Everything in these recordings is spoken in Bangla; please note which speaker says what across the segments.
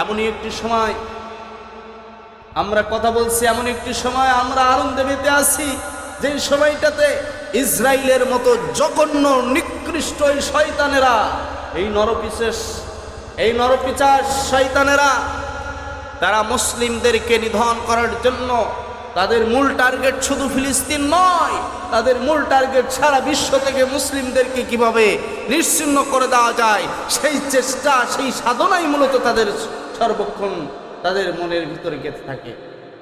Speaker 1: এমনই একটি সময়, আমরা কথা বলছি এমন একটি সময়, আমরা আনন্দে মেতে আছি যে সময়টাতে ইসরায়েলের মতো জঘন্য, নিকৃষ্ট এই শয়তানেরা, এই নরপিশেষ এই নরপিচার শয়তানেরা, তারা মুসলিমদেরকে নিধন করার জন্য তাদের মূল টার্গেট শুধু ফিলিস্তিন নয়, তাদের মূল টার্গেট সারা বিশ্ব থেকে মুসলিমদেরকে কীভাবে নিশ্চিন্ন করে দেওয়া যায়, সেই চেষ্টা, সেই সাধনাই মূলত তাদের সর্বক্ষণ তাদের মনের ভিতরে গেঁথে থাকে।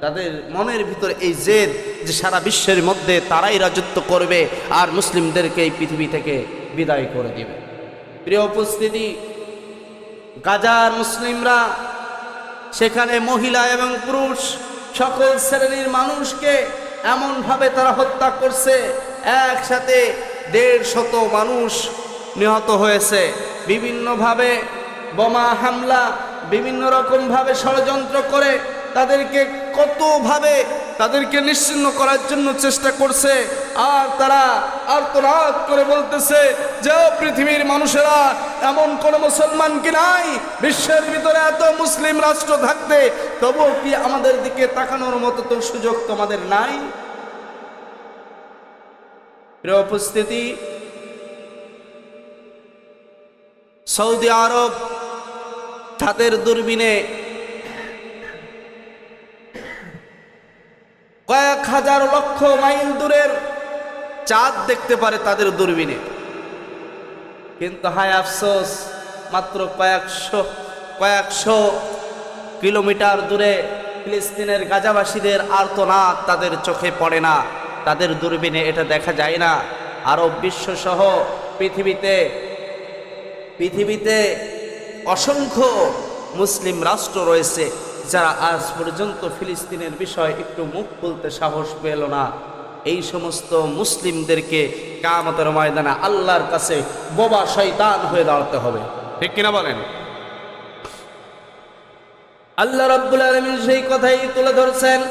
Speaker 1: তাদের মনের ভিতরে এই জেদ যে সারা বিশ্বের মধ্যে তারাই রাজত্ব করবে আর মুসলিমদেরকে এই পৃথিবী থেকে বিদায় করে দিবে। প্রিয় উপস্থিতি, গাজার মুসলিমরা, সেখানে মহিলা এবং পুরুষ, সকল শ্রেণির মানুষকে এমনভাবে তারা হত্যা করছে, একসাথে দেড় শত মানুষ নিহত হয়েছে। বিভিন্নভাবে বোমা হামলা বিভিন্ন রকমভাবে ষড়যন্ত্র করে তাদেরকে কতভাবে তাদেরকে নিশ্চিন্ন করার জন্য চেষ্টা করছে, আর তারা আর্তনাদ করে বলতেছে যে পৃথিবীর মানুষেরা, এমন কোন মুসলমান কি নাই? বিশ্বের ভিতরে এত মুসলিম রাষ্ট্র থাকতে তবুও কি আমাদের দিকে তাকানোর মতো তো সুযোগ তোমাদের নাই? উপস্থিতি, সৌদি আরব তাদের দূরবীনে কয়েক হাজার লক্ষ মাইল দূরের চাঁদ দেখতে পারে তাদের দূরবীনে। কিন্তু হায় আফসোস, মাত্র কয়েকশো কয়েকশো কিলোমিটার দূরে ফিলিস্তিনের গাজাবাসীদের আর্তনাদ তাদের চোখে পড়ে না, তাদের দূরবীনে এটা দেখা যায় না। আরব বিশ্বসহ পৃথিবীতে পৃথিবীতে অসংখ্য মুসলিম রাষ্ট্র রয়েছে যারা আজ পর্যন্ত ফিলিস্তিনের বিষয় একটু মুখ খুলতে সাহস পেল না। এই সমস্ত মুসলিমদেরকে কামতের ময়দানে আল্লাহর কাছে বোবা শয়তান হয়ে দাঁড়াতে হবে। ঠিক কিনা বলেন? আল্লাহ রাব্বুল আলামিন সেই কথাই তুলে ধরছেন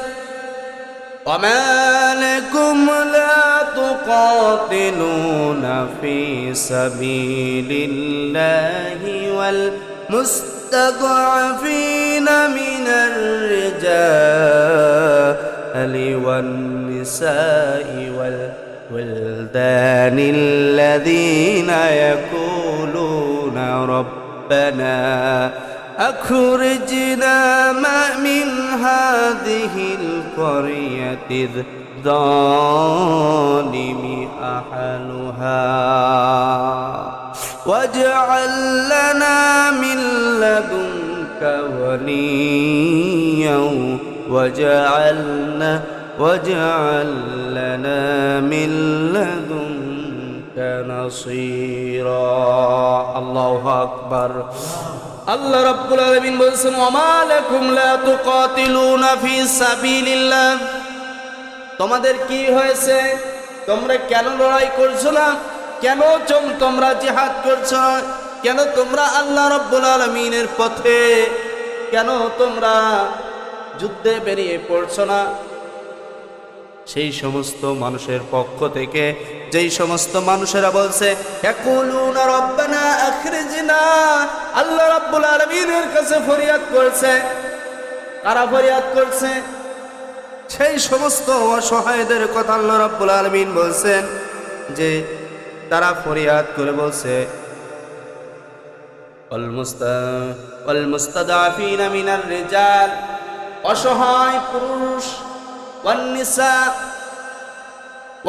Speaker 1: وما لكم لا تقاتلون في سبيل الله والمستضعفين من الرجال والنساء والولدان الذين يقولون ربنا أخرجنا من هذه القرية الظالم أهلها. واجعل لنا من لدنك وليا وجعلنا واجعل لنا من لدنك نصيرا. الله أكبر. আল্লাহ রাব্বুল আলামিন বলছেন, ওমা লাকুম লা তুকাতিলুনা ফি সাবিলিল্লাহ। তোমাদের কি হয়েছে? তোমরা কেন লড়াই করছ না? কেন চম, তোমরা জিহাদ করছ কেন তোমরা আল্লাহ রাব্বুল আলামিনের পথে কেন তোমরা যুদ্ধে বেরিয়ে পড়ছো না? সেই সমস্ত মানুষের পক্ষ থেকে, যেই সমস্ত মানুষেরা বলছে আল্লাহ রাব্বুল আলমিনের কাছে ফরিয়াদ করছে। তারা ফরিয়াদ করছে? সেই সমস্ত অসহায়দের কথা আল্লাহ রাব্বুল আলমিন বলছেন, যে তারা ফরিয়াদ করে বলছে অসহায় পুরুষ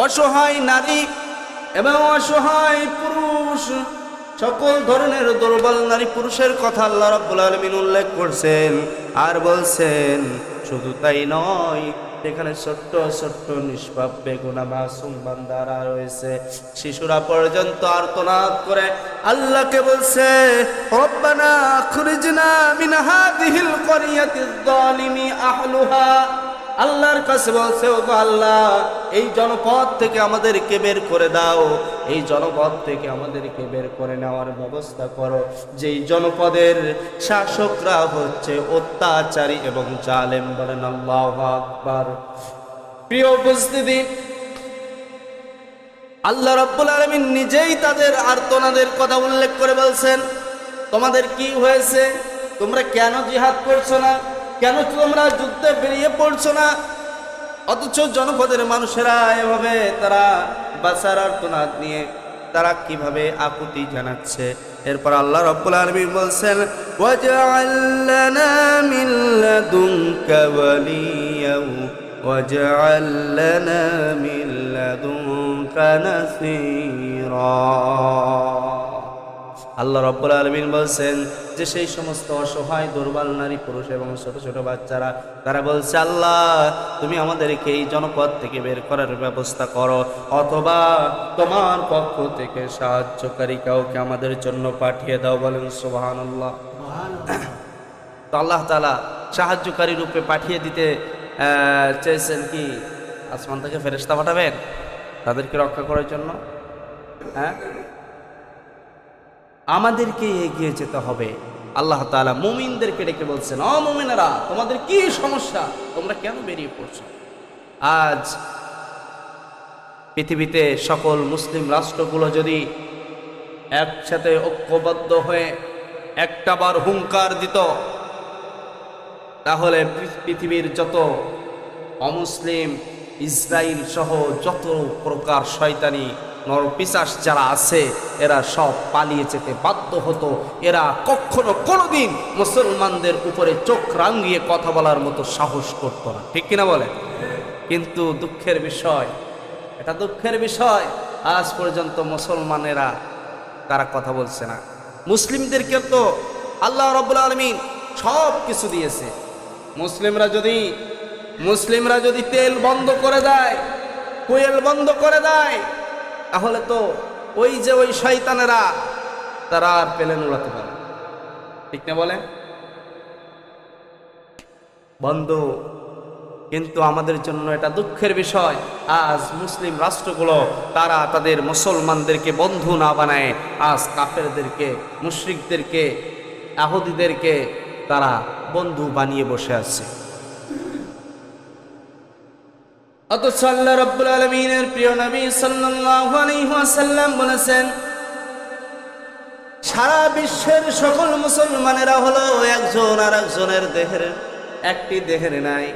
Speaker 1: অসহায় নারী এবং অসহায় পুরুষ, সকল ধরনের দুর্বল নারী পুরুষের কথা আল্লাহ রাব্বুল আলামিন উল্লেখ করছেন আর বলছেন, শুধু তাই নয় এখানে ছোট্ট ছোট্ট নিষ্পাপ বেগুনা মাসুম বান্দারা রয়েছে, শিশুরা পর্যন্ত আর্তনাদ করে আল্লাহকে বলছে, রব্বানা আখরিজনা মিন হাদিহিল করিয়াতিজ জালিমি আহলুহা। আল্লাহর কাছে বলছে ও আল্লাহ, এই জনপদ থেকে আমাদেরকে বের করে দাও। এই জনপদ থেকে আমাদেরকে বের করে নেওয়ার ব্যবস্থা করো। যেই জনপদের শাসকরা হচ্ছে অত্যাচারী এবং জালেম বলেন আল্লাহ আকবার। প্রিয় উপস্থিতি, আল্লাহ রব্বুল আলমিন নিজেই তাদের আর্তনাদের কথা উল্লেখ করে বলছেন, তোমাদের কি হয়েছে? তোমরা কেন জিহাদ করছ না? কেন তোমরা যুদ্ধে বেরিয়ে পড়ছো না? অথচ জনপদের মানুষেরা এভাবে তারা বাঁচার আর্তনাদ নিয়ে তারা কীভাবে আকুতি জানাচ্ছে? এরপর আল্লাহ রব্বুল আলামিন বলছেন, ওয়াজআল লানা লাদুনকা ওয়ালিয়া, ওয়াজআল লানা মিন লাদুনকা নাসীরা। আল্লাহ রব্বুল আলমিন বলছেন যে সেই সমস্ত অসহায় দুর্বল নারী, পুরুষ এবং ছোট ছোট বাচ্চারা, তারা বলছে, আল্লাহ, তুমি আমাদেরকে এই জনপদ থেকে বের করার ব্যবস্থা করো, অথবা তোমার পক্ষ থেকে সাহায্যকারী কাউকে আমাদের জন্য পাঠিয়ে দাও। বলেন সুবাহান আল্লাহ তো আল্লাহ তালা সাহায্যকারী রূপে পাঠিয়ে দিতে চেয়েছেন কি? আসমান থেকে ফেরেস্তা পাঠাবেন? তাদেরকে রক্ষা করার জন্য? হ্যাঁ? আমাদেরকে এগিয়ে যেতে হবে। আল্লাহ তাআলা মুমিনদেরকে ডেকে বলছেন অ তোমাদের কি সমস্যা? তোমরা কেন বেরিয়ে পড়ছো? আজ পৃথিবীতে সকল মুসলিম রাষ্ট্রগুলো যদি একসাথে ঐক্যবদ্ধ হয়ে একটাবার হুঙ্কার দিত, তাহলে পৃথিবীর যত অমুসলিম ইসরায়েল সহ যত প্রকার শয়তানি নরপিসাস যারা আছে, এরা সব পালিয়ে যেতে বাধ্য হতো। এরা কখনো কোনোদিন মুসলমানদের উপরে চোখ রাঙিয়ে কথা বলার মতো সাহস করতো না। ঠিক কিনা বলে? কিন্তু দুঃখের বিষয়, এটা দুঃখের বিষয়। আজ পর্যন্ত মুসলমানেরা তারা কথা বলছে না। মুসলিমদেরকে তো আল্লাহ রব্বুল আলমিন সব কিছু দিয়েছে। মুসলিমরা যদি মুসলিমরা যদি তেল বন্ধ করে দেয়, কোয়েল বন্ধ করে দেয় তাহলে তো ওই যে ওই শয়তানেরা, তারা আর প্লেন উড়াতে পারে ঠিক না বলে বন্ধু, কিন্তু আমাদের জন্য এটা দুঃখের বিষয়। আজ মুসলিম রাষ্ট্রগুলো, তারা তাদের মুসলমানদেরকে বন্ধু না বানায়। আজ কাফেরদেরকে, মুশরিকদেরকে আহুদিদেরকে তারা বন্ধু বানিয়ে বসে আছে। অথচ আল্লাহ রব্বুল আলমিনের প্রিয় নবী সাল্লাল্লাহু আলাইহি বলেছেন, সারা বিশ্বের সকল মুসলমানেরা হলো একজন আর একজনের দেহের, একটি দেহের নাই।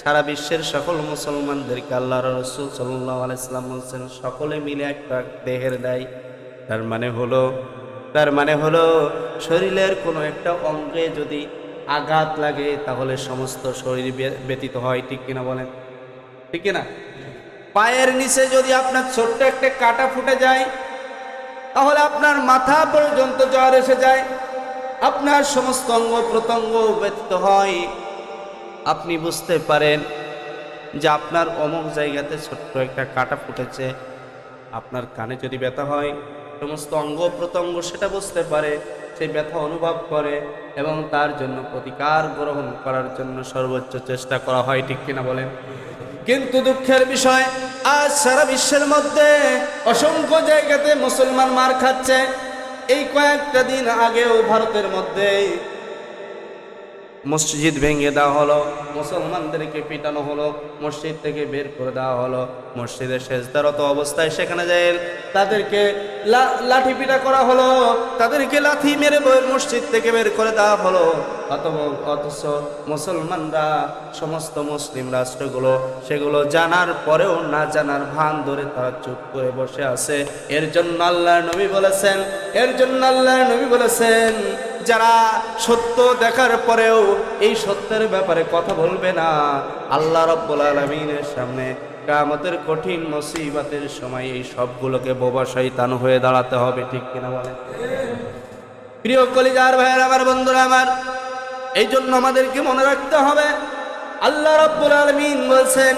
Speaker 1: সারা বিশ্বের সকল মুসলমানদেরকে আল্লাহ রসুল সাল্লাহ আলাইসলাম বলছেন, সকলে মিলে একটা দেহের দেয়। তার মানে হলো, তার মানে হলো শরীরের কোনো একটা অঙ্গে যদি আঘাত লাগে, তাহলে সমস্ত শরীর ব্যতীত হয়, ঠিক কিনা বলেন? ঠিক কিনা? পায়ের নিচে যদি আপনার ছোট্ট একটা কাটা ফুটে যায়, তাহলে আপনার মাথা পর্যন্ত জ্বর এসে যায়, আপনার সমস্ত অঙ্গ প্রত্যঙ্গ ব্যতীত হয়। আপনি বুঝতে পারেন যে আপনার অমুক জায়গাতে ছোট্ট একটা কাটা ফুটেছে, আপনার কানে যদি ব্যথা হয়, সমস্ত অঙ্গ প্রত্যঙ্গ সেটা বুঝতে পারে সেই ব্যথা অনুভব করে এবং তার জন্য প্রতিকার গ্রহণ করার জন্য সর্বোচ্চ চেষ্টা করা হয়, ঠিক কিনা বলেন? কিন্তু দুঃখের বিষয়, আজ সারা বিশ্বের মধ্যে অসংখ্য জায়গাতে মুসলমান মার খাচ্ছে। এই কয়েকটা দিন আগেও ভারতের মধ্যে মসজিদ ভেঙে দেওয়া হলো, মুসলমানদেরকে পিটানো হলো, মসজিদ থেকে বের করে দেওয়া হলো। মসজিদের শেষদারত অবস্থায় সেখানে যায় তাদেরকে লাঠি পিটা করা হলো, তাদেরকে লাঠি মেরে মসজিদ থেকে বের করে দেওয়া হলো। অথচ মুসলমানরা, সমস্ত মুসলিম রাষ্ট্রগুলো, সেগুলো জানার পরেও না জানার ভান ধরে তারা চুপ করে বসে আছে। এর জন্য আল্লাহ নবী বলেছেন, এর জন্য আল্লাহ নবী বলেছেন যারা সত্য দেখার পরেও এই সত্যের ব্যাপারে কথা বলবে না, আল্লাহ রব্বুল আলমিনের সামনে কামতের কঠিন মুসিবতের সময় এই সবগুলোকে বোবা শৈতান হয়ে দাঁড়াতে হবে, ঠিক কিনা বলে প্রিয় কলিজার ভাইয়ের, আমার বন্ধুরা, আমার, এই জন্য আমাদেরকে মনে রাখতে হবে, আল্লাহ রব্বুল আলমিন বলছেন,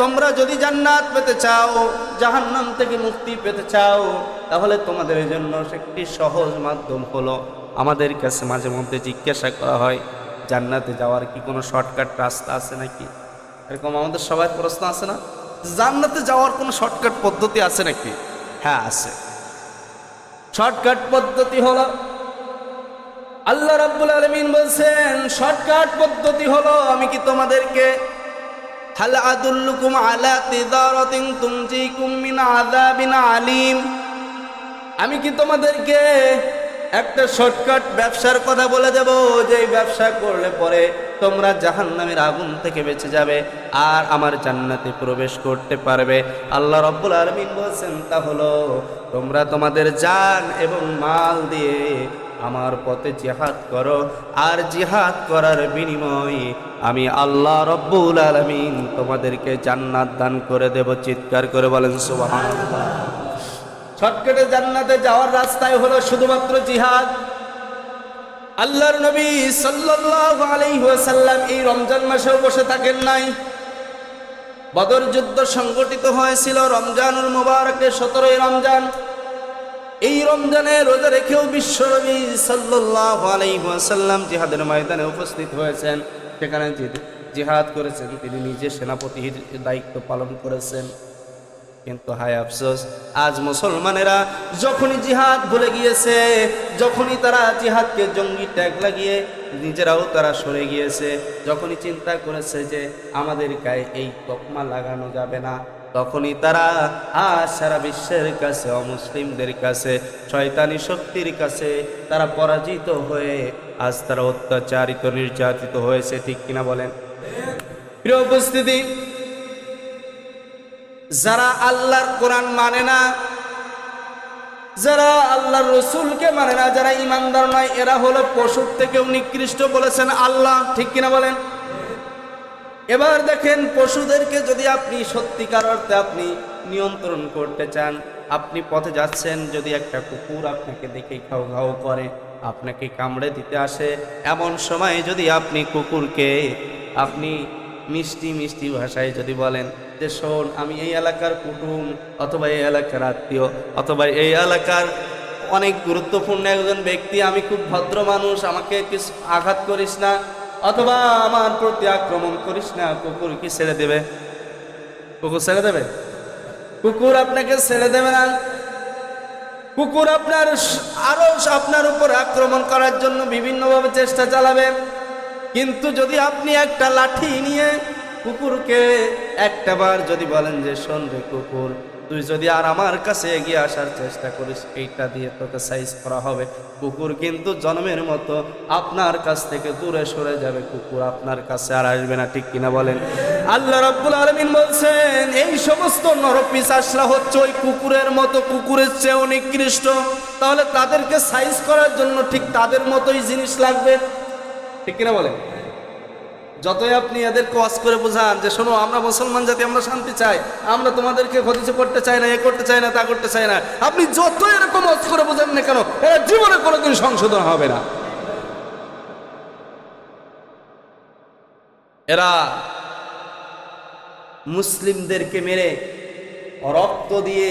Speaker 1: তোমরা যদি জান্নাত পেতে চাও, জাহান্নাম থেকে মুক্তি পেতে চাও, তাহলে তোমাদের জন্য একটি সহজ মাধ্যম হলো আমাদের কাছে মাঝে মধ্যে জিজ্ঞাসা করা হয়, জান্নাতে যাওয়ার কি কোনো শর্টকাট রাস্তা আছে নাকি? এরকম আমাদের সবাই প্রশ্ন আছে না? জান্নাতে যাওয়ার কোনো শর্টকাট পদ্ধতি আছে নাকি? হ্যাঁ আছে। শর্টকাট পদ্ধতি হলো, আল্লাহ রাব্বুল আলামিন বলছেন শর্টকাট পদ্ধতি হলো, আমি কি তোমাদেরকে আলা আলিম, আমি কি তোমাদেরকে একটা শর্টকাট ব্যবসার কথা বলে দেব, যে ব্যবসা করলে পরে তোমরা জাহান্নামের আগুন থেকে বেঁচে যাবে আর আমার জান্নাতে প্রবেশ করতে পারবে। আল্লাহ রব্বুল আলমিন বলছেন, তা হলো তোমরা তোমাদের জান এবং মাল দিয়ে আমার পথে জিহাদ করো আর জিহাদ করার বিনিময়ে আমি আল্লাহ রব্বুল আলমিন তোমাদেরকে জান্নাত দান করে দেব। চিৎকার করে বলেন, সুবহানাল্লাহ। শর্টকাটে জান্নাতে যাওয়ার রাস্তায় হলো শুধুমাত্র জিহাদ। আল্লাহর নবী সাল্লাল্লাহু আলাইহি ওয়াসাল্লাম এই রমজান মাসেও বসে থাকেন নাই। বদর যুদ্ধ সংগঠিত হয়েছিল রমজানুল মুবারকে সতেরোই রমজান। এই রমজানে রোজা রেখেও বিশ্বনবী সাল্লাল্লাহু আলাইহি ওয়াসাল্লাম জিহাদের ময়দানে উপস্থিত হয়েছেন। সেখানে জিহাদ করেছেন, তিনি নিজে সেনাপতি দায়িত্ব পালন করেছেন। কিন্তু হায় আফসোস, আজ মুসলমানেরা যখনই জিহাদ ভুলে গিয়েছে, যখনই তারা জিহাদকে জঙ্গি ট্যাগ লাগিয়ে নিজেরাও তারা সরে গিয়েছে, যখনই চিন্তা করেছে যে আমাদের গায়ে এই তকমা লাগানো যাবে না, তখনই তারা, আজ সারা বিশ্বের কাছে, অমুসলিমদের কাছে, শয়তানি শক্তির কাছে তারা পরাজিত হয়ে, আজ তারা অত্যাচারিত, নির্যাতিত হয়েছে। ঠিক কিনা বলেন? প্রিয় উপস্থিতি যারা আল্লাহর কোরআন মানে না, যারা আল্লাহর রসুলকে মানে না, যারা ইমানদার নয়, এরা হলো পশুর থেকেও নিকৃষ্ট বলেছেন আল্লাহ, ঠিক কিনা বলেন? এবার দেখেন পশুদেরকে যদি আপনি সত্যিকার অর্থে আপনি নিয়ন্ত্রণ করতে চান, আপনি পথে যাচ্ছেন, যদি একটা কুকুর আপনাকে দেখে খাও খাও করে, আপনাকে কামড়ে দিতে আসে, এমন সময় যদি আপনি কুকুরকে, আপনি মিষ্টি মিষ্টি ভাষায় যদি বলেন যে শোন আমি এই এলাকার কুটুম অথবা এই এলাকার আত্মীয় অথবা এই এলাকার অনেক গুরুত্বপূর্ণ একজন ব্যক্তি, আমি খুব ভদ্র মানুষ, আমাকে কিছু আঘাত করিস না অথবা আমার প্রতি আক্রমণ করিস না, কুকুর কি ছেড়ে দেবে? কুকুর ছেড়ে দেবে? কুকুর আপনাকে ছেড়ে দেবে না। কুকুর আপনার স- আরও আপনার উপর আক্রমণ করার জন্য বিভিন্নভাবে চেষ্টা চালাবে। কিন্তু যদি আপনি একটা লাঠি নিয়ে কুকুরকে একটাবার যদি বলেন যে, শোন রে কুকুর, তুই যদি আর আমার কাছে এগিয়ে আসার চেষ্টা করিস, এইটা দিয়ে তোকে সাইজ করা হবে। কুকুর কিন্তু জন্মের মতো আপনার কাছ থেকে দূরে সরে যাবে। কুকুর আপনার কাছে আর আসবে না, ঠিক কিনা বলেন? আল্লাহ রাব্বুল আলামিন বলছেন, এই সমস্ত নরপিসাসরা হচ্ছে ওই কুকুরের মতো, কুকুরের চেয়েও নিকৃষ্ট। তাহলে তাদেরকে সাইজ করার জন্য ঠিক তাদের মতোই জিনিস লাগবে। ঠিক কিনা বলেন? যতই আপনি এদেরকে ওয়াজ করে বোঝান যে, শোনো, আমরা মুসলমান জাতি, আমরা শান্তি চাই। আমরা তোমাদেরকে ক্ষতি করতে চাই না, এ করতে চাই না, তা করতে চাই না। আপনি যত এরকম ওয়াজ করে বোঝান না কেন, এরা জীবনে কোনোদিন সংশোধন হবে না। এরা মুসলিমদেরকে মেরে রক্ত দিয়ে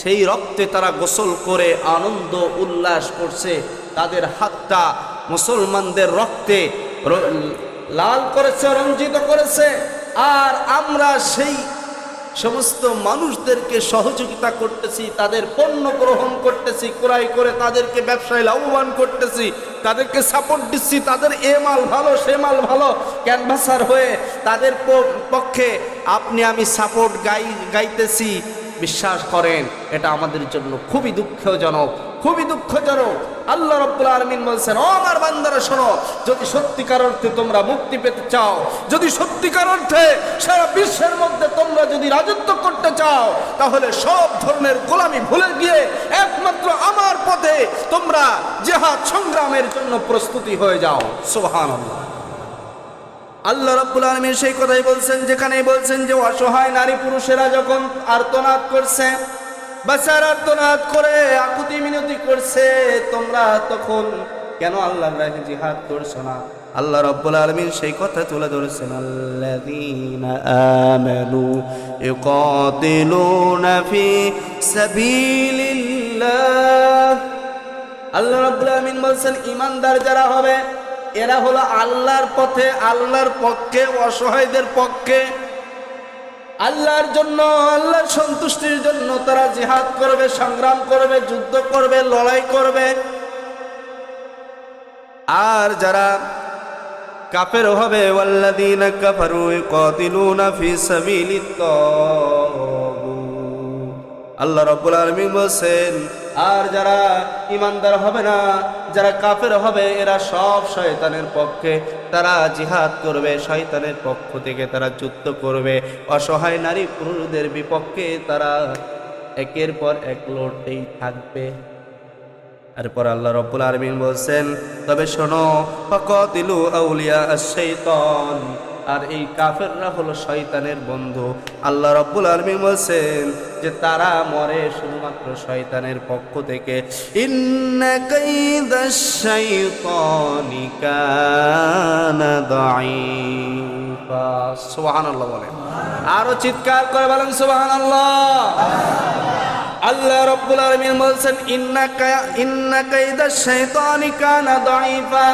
Speaker 1: সেই রক্তে তারা গোসল করে আনন্দ উল্লাস করছে। তাদের হাতটা মুসলমানদের রক্তে লাল করেছে, রঞ্জিত করেছে, আর আমরা সেই সমস্ত মানুষদেরকে সহযোগিতা করতেছি, তাদের পণ্য গ্রহণ করতেছি, ক্রয় করে তাদেরকে ব্যবসায় লাভবান করতেছি, তাদেরকে সাপোর্ট দিচ্ছি, তাদের এ মাল ভালো, সে মাল ভালো, ক্যানভাসার হয়ে তাদের পক্ষে আপনি আমি সাপোর্ট গাই, গাইতেছি। বিশ্বাস করেন, এটা আমাদের জন্য খুবই দুঃখজনক। খুবই দুঃখজনক। আল্লাহ রব্বুল আলমিন বলছেন, ও আমার বান্দারা, শোনো, যদি সত্যিকার অর্থে তোমরা মুক্তি পেতে চাও, যদি সত্যিকার অর্থে সারা বিশ্বের মধ্যে তোমরা যদি রাজত্ব করতে চাও, তাহলে সব ধরনের গোলামি ভুলে গিয়ে একমাত্র আমার পথে তোমরা জেহাদ সংগ্রামের জন্য প্রস্তুতি হয়ে যাও। সোহান আল্লাহ রাব্বুল আলামিন সেই কথাই বলছেন যেখানে বলছেন যে অসহায় নারী পুরুষেরা যখন আর্তনাদ করছে বাচ্চার আর্তনাদ করে আকুতি মিনতি করছে, তোমরা তখন কেন আল্লাহর রাহে জিহাদ করছ না? আল্লাহ রাব্বুল আলামিন সেই কথা তুলে ধরেছেন, আল্লাযীনা আমানু ইউকাতিলুনা ফি সাবিলিল্লাহ। আল্লাহ রাব্বুল আলামিন বলছেন ইমানদার যারা হবে, এরা হলো আল্লাহর পথে, আল্লাহর পক্ষে, অসহায়দের পক্ষে আল্লাহর জন্য, আল্লাহর সন্তুষ্টির জন্য তারা জিহাদ করবে, সংগ্রাম করবে, যুদ্ধ করবে, লড়াই করবে। আর যারা কাফের হবে আল্লাহ রাব্বুল আলামিন বলেন আর যারা ইমানদার হবে না, যারা কাফের হবে, এরা সব শয়তানের পক্ষে। তারা জিহাদ করবে, শয়তানের পক্ষ থেকে তারা যুদ্ধ করবে। অসহায় নারী পুরুষদের বিপক্ষে তারা একের পর এক লড়তেই থাকবে। এরপর আল্লাহ রব্বুল আলমিন বলছেন, তবে শোনো, ফকতিলু আউলিয়া শাইতান আর এই কাফেররা হলো শয়তানের বন্ধু। আল্লাহ রব্বুল আলমিন বলছেন যে তারা মরে শুধুমাত্র শয়তানের পক্ষ থেকে। ইন্না আরও চিৎকার করে বলেন সুবহানাল্লাহ। আল্লাহ রব্বুল আলামিন বলছেন, ইন্নাকা ইন্না কাইদা শাইতানি কানা দাঈফা।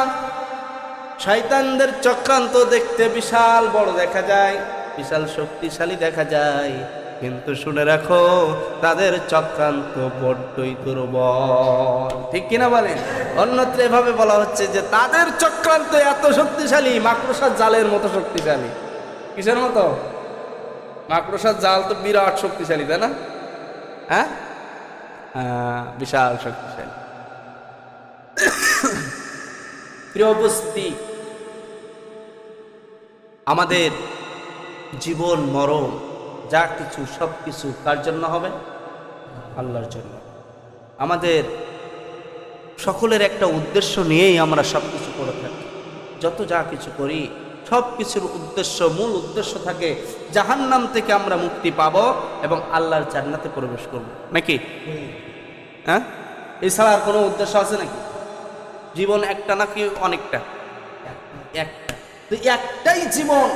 Speaker 1: শয়তানদের চক্রান্ত দেখতে বিশাল বড় দেখা যায় বিশাল শক্তিশালী দেখা যায়। কিন্তু শুনে রাখো তাদের চক্রান্ত বড্ডই দুর্বল। ঠিক কিনা বলেন? অন্যত্র এভাবে বলা হচ্ছে যে তাদের চক্রান্ত এত শক্তিশালী মাকড়সার জালের মতো শক্তিশালী। কিসের মতো? মাকড়সার জাল তো বিরাট শক্তিশালী তাই না? হ্যাঁ? আহ, বিশাল শক্তিশালী। প্রিয় উপস্থিতি আমাদের জীবন, মরণ, যা কিছু, সব কিছু কার জন্য হবে? আল্লাহর জন্য। আমাদের সকলের একটা উদ্দেশ্য নিয়েই আমরা সব কিছু করে থাকি। যত যা কিছু করি, সব কিছুর উদ্দেশ্য, মূল উদ্দেশ্য থাকে জাহান নাম থেকে আমরা মুক্তি পাব এবং আল্লাহর জান্নাতে প্রবেশ করব। নাকি? হ্যাঁ? এছাড়া আর কোনো উদ্দেশ্য আছে নাকি? জীবন একটা নাকি অনেকটা? একটা তো একটাই জীবন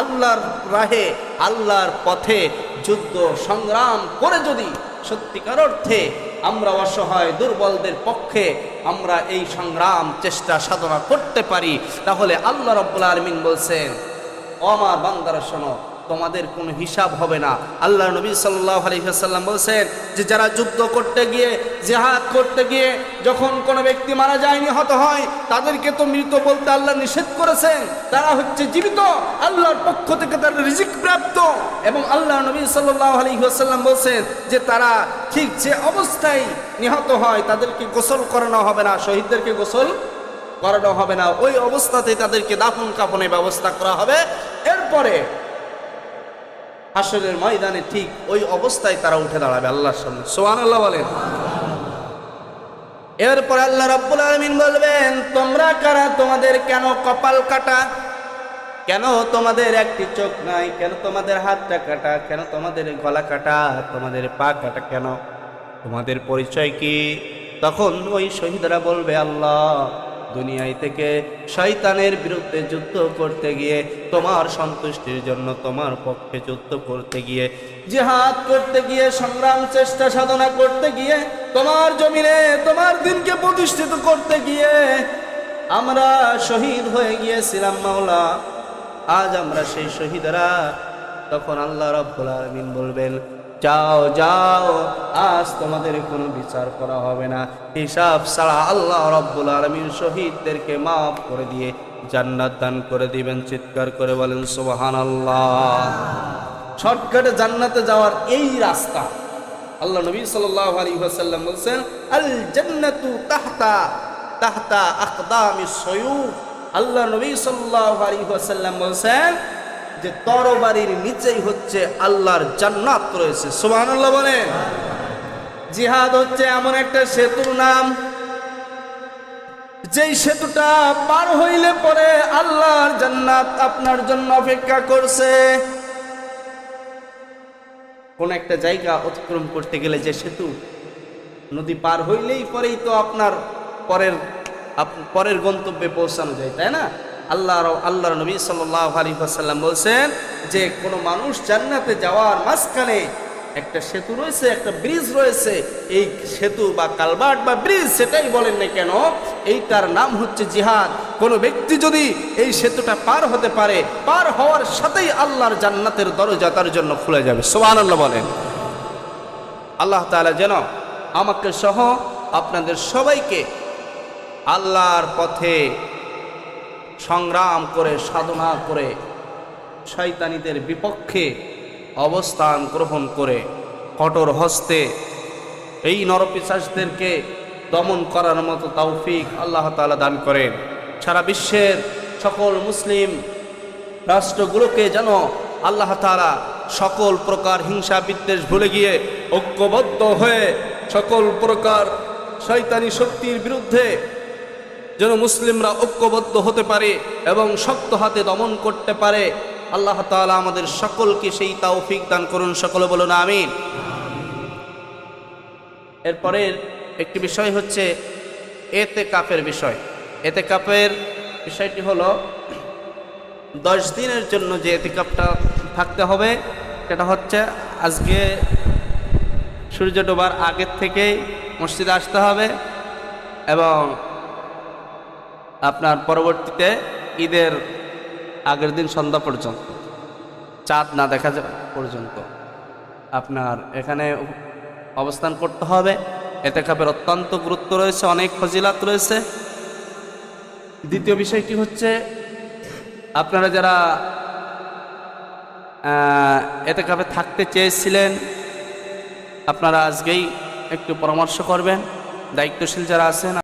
Speaker 1: আল্লাহর রাহে, আল্লাহর পথে যুদ্ধ সংগ্রাম করে যদি সত্যিকার অর্থে আমরা অসহায় দুর্বলদের পক্ষে আমরা এই সংগ্রাম, চেষ্টা, সাধনা করতে পারি, তাহলে আল্লাহ রব্বুল আলমিন বলছেন, ও আমার বান্দারা শোনো তোমাদের কোনো হিসাব হবে না। আল্লাহ নবী সাল্লাহ আলহিহাসাল্লাম বলছেন যে, যারা যুদ্ধ করতে গিয়ে, জেহাদ করতে গিয়ে যখন কোনো ব্যক্তি মারা যায়, নিহত হয়, তাদেরকে তো মৃত বলতে আল্লাহ নিষেধ করেছেন। তারা হচ্ছে জীবিত, আল্লাহর পক্ষ থেকে তারা রিজিক প্রাপ্ত। এবং আল্লাহ নবী সাল্লাহ আলহিহাসাল্লাম বলছেন যে, তারা ঠিক যে অবস্থায় নিহত হয়, তাদেরকে গোসল করানো হবে না, শহীদদেরকে গোসল করানো হবে না। ওই অবস্থাতে তাদেরকে দাফন কাপনের ব্যবস্থা করা হবে। এরপরে হাসরের ময়দানে ঠিক ওই অবস্থায় তারা উঠে দাঁড়াবে আল্লাহর সামনে। সোহান আল্লাহ বলেন। এরপর আল্লাহ রাব্বুল আলমিন বলবেন, তোমরা কারা? তোমাদের কেন কপাল কাটা? কেন তোমাদের একটি চোখ নাই? কেন তোমাদের হাতটা কাটা? কেন তোমাদের গলা কাটা? তোমাদের পা কাটা কেন? তোমাদের পরিচয় কি? তখন ওই শহীদরা বলবে, আল্লাহ দুনিয়ায় থেকে শয়তানের বিরুদ্ধে যুদ্ধ করতে গিয়ে, তোমার সন্তুষ্টির জন্য তোমার পক্ষে যুদ্ধ করতে গিয়ে, জিহাদ করতে গিয়ে, সংগ্রাম, চেষ্টা সাধনা করতে গিয়ে, তোমার জমিনে, তোমার দিনকে প্রতিষ্ঠিত করতে গিয়ে, আমরা শহীদ হয়ে গিয়েছিলাম মাওলা। আজ আমরা সেই শহীদরা, তখন আল্লাহ রব্বুল আলমিন বলবেন যাও যাও, আজ তোমাদের কোনো বিচার করা হবে না। হিসাব ছাড়া আল্লাহ রব্বুল আলমিন শহীদদেরকে মাফ করে দিয়ে জান্নাত দান করে দিবেন। চিৎকার করে বলেন সুবাহান আল্লাহ শর্টকাটে জান্নাতে যাওয়ার এই রাস্তা। আল্লাহ নবী সাল্লাল্লাহু আলাইহি ওয়াসাল্লাম বলছেন আল জান্নাতু তাহতা তাহতা আকদামি সয়ুফ। আল্লাহ নবী সাল্লাল্লাহু আলাইহি ওয়াসাল্লাম বলছেন যে তরবারির নিচেই হচ্ছে আল্লাহর জান্নাত রয়েছে। সুবহানাল্লাহ বলেন। জিহাদ হচ্ছে এমন একটা সেতুর নাম। যেই সেতুটা পার হইলে পরে আল্লাহর জান্নাত আপনার জন্য অপেক্ষা করছে। কোন একটা জায়গা অতিক্রম করতে গেলে যে সেতু, নদী পার হইলেই পরেই তো আপনার পরের পরের গন্তব্যে পৌঁছানো যায়, তাই না? আল্লাহ আল্লাহ নবী সাল্লাহ আলী সাল্লাম বলছেন যে কোনো মানুষ জান্নাতে যাওয়ার মাঝখানে একটা সেতু রয়েছে, একটা ব্রিজ রয়েছে। এই সেতু বা কালবাট বা ব্রিজ সেটাই বলেন না কেন? এইটার নাম হচ্ছে জিহাদ। কোনো ব্যক্তি যদি এই সেতুটা পার হতে পারে, পার হওয়ার সাথেই আল্লাহর জান্নাতের দরজা তার জন্য খুলে যাবে। সোহান আল্লাহ বলেন। আল্লাহ তাআলা যেন আমাকে সহ আপনাদের সবাইকে আল্লাহর পথে সংগ্রাম করে, সাধনা করে, শয়তানিদের বিপক্ষে অবস্থান গ্রহণ করে, কঠোর হস্তে এই নরপিশাসদেরকে দমন করার মতো তৌফিক আল্লাহ তালা দান করেন। সারা বিশ্বের সকল মুসলিম রাষ্ট্রগুলোকে যেন আল্লাহ তাআলা সকল প্রকার হিংসা বিদ্বেষ ভুলে গিয়ে ঐক্যবদ্ধ হয়ে সকল প্রকার শয়তানি শক্তির বিরুদ্ধে যেন মুসলিমরা ঐক্যবদ্ধ হতে পারে এবং শক্ত হাতে দমন করতে পারে। আল্লাহ তাআলা আমাদের সকলকে সেই তৌফিক দান করুন, সকলে বলুন আমিন। এরপরের একটি বিষয় হচ্ছে এতে কাপের বিষয়। এতে কাপের বিষয়টি হলো দশ দিনের জন্য যে এতিকাপটা থাকতে হবে, সেটা হচ্ছে আজকে সূর্য ডোবার আগের থেকেই মসজিদে আসতে হবে এবং আপনার পরবর্তীতে ঈদের আগের দিন সন্ধ্যা পর্যন্ত, চাঁদ না দেখা যাবে পর্যন্ত আপনার এখানে অবস্থান করতে হবে। এতে কাপের অত্যন্ত গুরুত্ব রয়েছে, অনেক ফজিলাত রয়েছে। দ্বিতীয় বিষয়টি হচ্ছে, আপনারা যারা এতে কাপে থাকতে চেয়েছিলেন, আপনারা আজকেই একটু পরামর্শ করবেন। দায়িত্বশীল যারা আছেন